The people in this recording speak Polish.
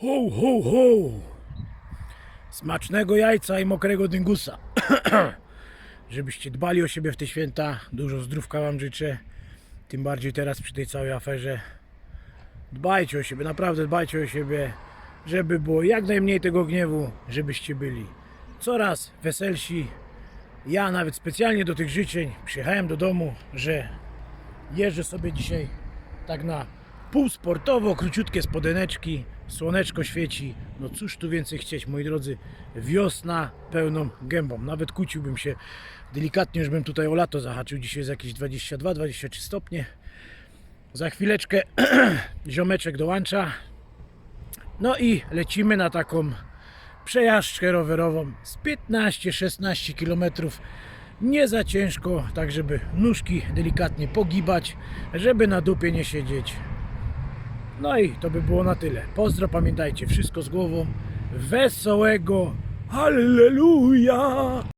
Ho, ho, ho! Smacznego jajca i mokrego dyngusa. Żebyście dbali o siebie w te święta. Dużo zdrówka Wam życzę. Tym bardziej teraz przy tej całej aferze. Dbajcie o siebie, naprawdę dbajcie o siebie. Żeby było jak najmniej tego gniewu, żebyście byli coraz weselsi. Ja nawet specjalnie do tych życzeń przyjechałem do domu, że jeżdżę sobie dzisiaj tak na półsportowo, króciutkie spodeneczki, słoneczko świeci. No cóż tu więcej chcieć, moi drodzy, wiosna pełną gębą. Nawet kłóciłbym się delikatnie, już bym tutaj o lato zahaczył. Dzisiaj jest jakieś 22-23 stopnie. Za chwileczkę ziomeczek dołącza. No i lecimy na taką przejażdżkę rowerową z 15-16 km. Nie za ciężko, tak żeby nóżki delikatnie pogibać, żeby na dupie nie siedzieć. No i to by było na tyle. Pozdro, pamiętajcie, wszystko z głową. Wesołego Halleluja!